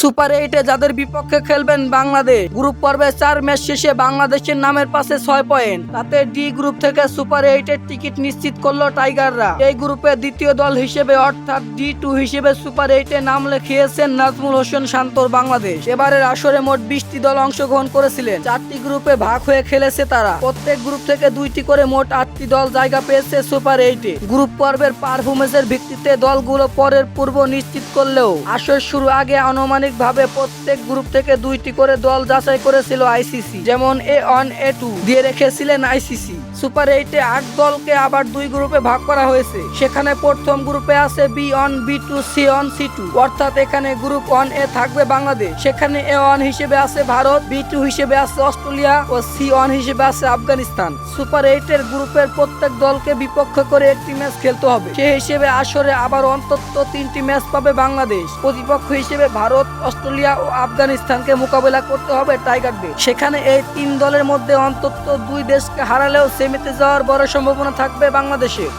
Super এইটে যাদের বিপক্ষে খেলবেন বাংলাদেশ, গ্রুপ পর্বে চার ম্যাচ শেষে বাংলাদেশের নামের পাশে ছয় পয়েন্ট। তাতে ডি গ্রুপ থেকে সুপার এইটের টিকিট নিশ্চিত করল টাইগাররা। এই গ্রুপে দ্বিতীয় দল হিসেবে, অর্থাৎ ডি টু হিসেবে সুপার এইটে নাম লেখিয়েছেন নাজমুল হোসেন শান্তর বাংলাদেশ। এবারের আসরে মোট বিশটি দল অংশগ্রহণ করেছিলেন। চারটি গ্রুপে ভাগ হয়ে খেলেছে তারা। প্রত্যেক গ্রুপ থেকে দুইটি করে মোট আটটি দল জায়গা পেয়েছে সুপার এইটে। গ্রুপ পর্বের পারফরমেন্সের ভিত্তিতে দলগুলো পরের পূর্ব নিশ্চিত করলেও, আসর শুরু আগে আনুমানিক ভাবে প্রত্যেক গ্রুপ থেকে দুইটি করে দল যাচাই করেছিল আইসিসি, যেমন এ ওয়ান এ টু দিয়ে রেখেছিলেন আইসিসি। সুপার এইটে আট দলকে আবার দুই গ্রুপে ভাগ করা হয়েছে। সেখানে প্রথম গ্রুপে আছে B one, B two, C one, C two. অর্থাৎ এখানে গ্রুপ ওয়ান এ থাকবে বাংলাদেশ। সেখানে এ ওয়ান হিসেবে আছে ভারত, বি টু হিসেবে আছে অস্ট্রেলিয়া ও সি ওয়ান হিসেবে আছে আফগানিস্তান। সুপার এইটের গ্রুপের প্রত্যেক দলকে বিপক্ষ করে একটি ম্যাচ খেলতে হবে। সে হিসেবে আসরে আবার অন্তত তিনটি ম্যাচ পাবে বাংলাদেশ। প্রতিপক্ষ হিসেবে ভারত, অস্ট্রেলিয়া ও আফগানিস্তানকে মোকাবেলা করতে হবে টাইগারদের। সেখানে এই তিন দলের মধ্যে অন্তত দুই দেশকে হারালেও সেমিতে যাওয়ার বড় সম্ভাবনা থাকবে বাংলাদেশের